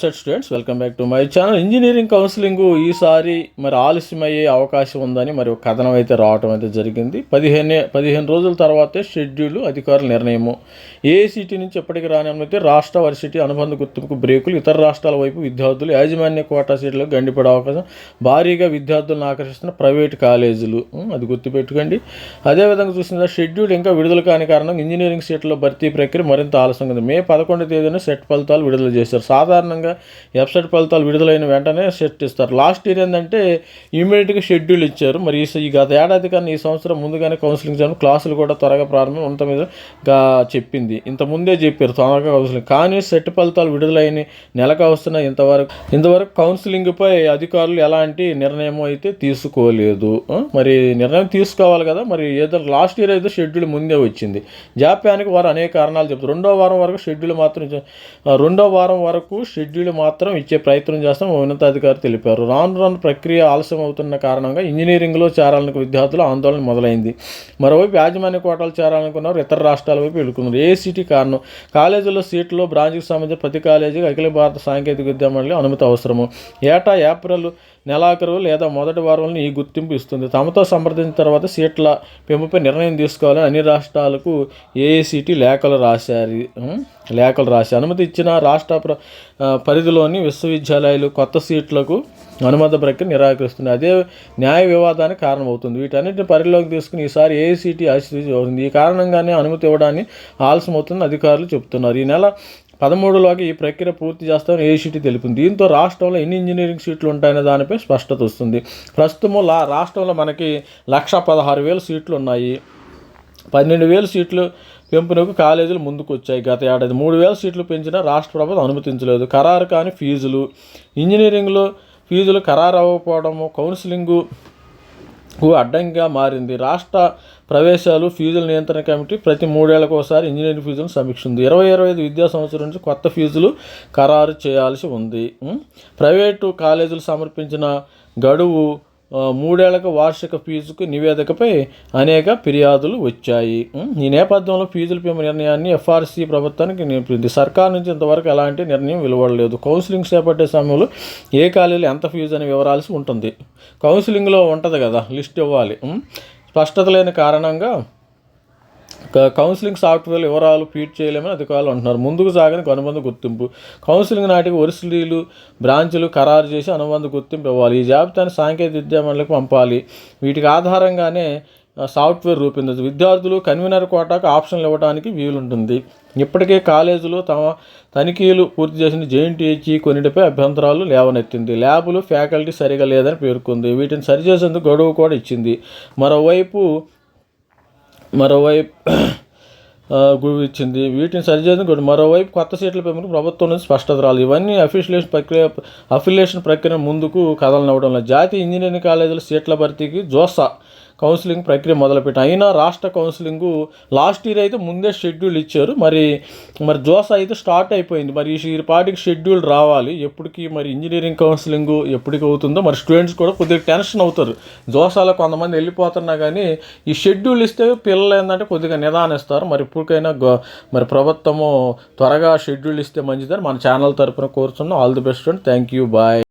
Set students welcome back to my channel engineering counselling ఈసారి మరి ఆలస్యమయ్యే అవకాశం ఉందని మరి ఒక కథనం అయితే రావటం అయితే జరిగింది. పదిహేను పదిహేను రోజుల తర్వాతే షెడ్యూల్ అధికారుల నిర్ణయము. ఏఐసిటీ నుంచి ఎప్పటికి రాని రాష్ట్ర వర్సిటీ అనుబంధ గుర్తింపుకు బ్రేకులు. ఇతర రాష్ట్రాల వైపు విద్యార్థులు యాజమాన్య కోటా సీట్లకు గండిపడే అవకాశం. భారీగా విద్యార్థులను ఆకర్షిస్తున్న ప్రైవేట్ కాలేజీలు. అది గుర్తుపెట్టుకోండి అదేవిధంగా చూసిన షెడ్యూల్ ఇంకా విడుదల కాని కారణంగా ఇంజనీరింగ్ సీట్ల భర్తీ ప్రక్రియ మరింత ఆలస్యంగా ఉంది. మే పదకొండు తేదీన సెట్ ఫలితాలు విడుదల చేశారు. సాధారణంగా వెబ్సైట్ ఫలితాలు విడుదలైన వెంటనే సెట్ ఇస్తారు. లాస్ట్ ఇయర్ ఏంటంటే ఇమీడియట్గా షెడ్యూల్ ఇచ్చారు. మరి ఈ ఈ గత ఏడాది కానీ ఈ సంవత్సరం ముందుగానే కౌన్సిలింగ్ చేయడం క్లాసులు కూడా త్వరగా ప్రారంభం అంత మీద గా చెప్పింది. ఇంత ముందే చెప్పారు త్వరగా కౌన్సిలింగ్. కానీ సెట్ ఫలితాలు విడుదలైన నెలకు వస్తున్న ఇంతవరకు. ఇంతవరకు కౌన్సిలింగ్పై అధికారులు ఎలాంటి నిర్ణయం అయితే తీసుకోలేదు. మరి నిర్ణయం తీసుకోవాలి కదా? మరి ఏదో లాస్ట్ ఇయర్ అయితే షెడ్యూల్ ముందే వచ్చింది. జాప్యానికి వారు అనేక కారణాలు చెప్తారు. రెండో వారం వరకు షెడ్యూల్ మాత్రం రెండో వారం వరకు షెడ్యూల్ మాత్రం ఇచ్చే ప్రయత్నం చేస్తాం. ఉన్నతాధికారి తెలిపారు. రాను రాను ప్రక్రియ ఆలస్యం అవుతున్న కారణంగా ఇంజనీరింగ్లో చేరాలనుకు విద్యార్థులు ఆందోళన మొదలైంది. మరోవైపు యాజమాన్య కోటాలు చేరాలనుకున్నారు ఇతర రాష్ట్రాల వైపు వెళ్తున్నారు. ఏసీటీ కారణం కాలేజీలో సీట్లో బ్రాంచ్కి సంబంధించిన ప్రతి కాలేజీకి అఖిల భారత సాంకేతిక విద్యా మండలి అనుమతి అవసరము. ఏటా ఏప్రిల్ నెలాఖరు లేదా మొదటి వారంలో ఈ గుర్తింపు ఇస్తుంది. తమతో సంప్రదించిన తర్వాత సీట్ల పెంపుపై నిర్ణయం తీసుకోవాలని అన్ని రాష్ట్రాలకు ఏఐసిటి లేఖలు రాశారు. లేఖలు రాశారు. అనుమతి ఇచ్చిన రాష్ట్ర పరిధిలోని విశ్వవిద్యాలయాలు కొత్త సీట్లకు అనుమతి ప్రక్రియ నిరాకరిస్తుంది అదే న్యాయ వివాదానికి కారణమవుతుంది. వీటన్నిటిని పరిలోకి తీసుకుని ఈసారి ఏఐసిటి ఆశీర్వదించి అవుతుంది ఈ కారణంగానే అనుమతి ఇవ్వడాన్ని ఆలస్యమవుతుందని అధికారులు చెబుతున్నారు. ఈ నెల పదమూడులోకి ఈ ప్రక్రియ పూర్తి చేస్తామని ఏసీటీ తెలిపింది. దీంతో రాష్ట్రంలో ఎన్ని ఇంజనీరింగ్ సీట్లు ఉంటాయనే దానిపై స్పష్టత వస్తుంది. ప్రస్తుతం లా రాష్ట్రంలో మనకి లక్ష పదహారు వేల సీట్లు ఉన్నాయి. పన్నెండు వేల సీట్లు పెంపునకు కాలేజీలు ముందుకు వచ్చాయి గత ఏడాది. మూడు వేల సీట్లు పెంచినా రాష్ట్ర ప్రభుత్వం అనుమతించలేదు. ఖరారు కాని ఫీజులు ఇంజనీరింగ్లో ఫీజులు ఖరారు అవ్వకపోవడము కౌన్సిలింగు అడ్డంగా మారింది. రాష్ట్ర ప్రవేశాలు ఫీజుల నియంత్రణ కమిటీ ప్రతి మూడేళ్ళకు ఒకసారి ఇంజనీరింగ్ ఫీజులను సమీక్షింది ఇరవై ఇరవై ఐదు విద్యా సంవత్సరం నుంచి కొత్త ఫీజులు ఖరారు చేయాల్సి ఉంది. ప్రైవేటు కాలేజీలు సమర్పించిన గడువు మూడేళ్ళకు వార్షిక ఫీజుకు నివేదికపై అనేక ఫిర్యాదులు వచ్చాయి. ఈ నేపథ్యంలో ఫీజుల పెంపు నిర్ణయాన్ని ఎఫ్ఆర్సీ ప్రభుత్వానికి నిలిపింది. సర్కార్ నుంచి ఇంతవరకు ఎలాంటి నిర్ణయం వెలువడలేదు. కౌన్సిలింగ్ చేపట్టే సమయంలో ఏ కాలేజీలో ఎంత ఫీజు అని వివరాల్సి ఉంటుంది. కౌన్సిలింగ్లో ఉంటుంది కదా లిస్ట్ ఇవ్వాలి. స్పష్టత లేని కారణంగా కౌన్సిలింగ్ సాఫ్ట్వేర్ వివరాలు ఫీడ్ చేయలేమని అధికారులు అంటున్నారు. ముందుకు సాగని అనుబంధ గుర్తింపు. కౌన్సిలింగ్ నాటికి వరుసలీలు బ్రాంచులు ఖరారు చేసి అనుబంధ గుర్తింపు ఇవ్వాలి. ఈ జాబితాను సాంకేతిక విద్యా మండలికి పంపాలి. వీటికి ఆధారంగానే సాఫ్ట్వేర్ రూపొందించు విద్యార్థులు కన్వీనర్ కోటాకు ఆప్షన్లు ఇవ్వడానికి వీలుంటుంది. ఇప్పటికే కాలేజీలు తమ తనిఖీలు పూర్తి చేసిన జేఎన్టీహెచ్ఈ కొన్నిటిపై అభ్యంతరాలు లేవనెత్తింది. ల్యాబులు ఫ్యాకల్టీ సరిగా లేదని పేర్కొంది. వీటిని సరిచేసేందుకు గడువు కూడా ఇచ్చింది. మరోవైపు మరోవైపు ఇచ్చింది. వీటిని సరిచేసిన కూడా మరోవైపు కొత్త సీట్ల పెంపుకు ప్రభుత్వం నుంచి స్పష్టత రాలేదు. ఇవన్నీ అఫిషియేషన్ ప్రక్రియ అఫిలియేషన్ ప్రక్రియ ముందుకు కదలనివ్వడం లేదు. జాతీయ ఇంజనీరింగ్ కాలేజీల సీట్ల భర్తీకి జోసా కౌన్సిలింగ్ ప్రక్రియ మొదలుపెట్టి. అయినా రాష్ట్ర కౌన్సిలింగ్ లాస్ట్ ఇయర్ అయితే ముందే షెడ్యూల్ ఇచ్చారు. మరి మరి జోసా అయితే స్టార్ట్ అయిపోయింది. మరి ఈ పాటికి షెడ్యూల్ రావాలి. ఎప్పటికి మరి ఇంజనీరింగ్ కౌన్సిలింగ్ ఎప్పటికి అవుతుందో మరి స్టూడెంట్స్ కూడా కొద్దిగా టెన్షన్ అవుతారు. జోసాలో కొంతమంది వెళ్ళిపోతున్నా కానీ ఈ షెడ్యూల్ ఇస్తే పిల్లలు ఏంటంటే కొద్దిగా నిదానిస్తారు. మరి ఇప్పటికైనా గో- మరి ప్రభుత్వము త్వరగా షెడ్యూల్ ఇస్తే మంచిదని మన ఛానల్ తరపున కోరుతున్నాం all the best and thank you. Bye.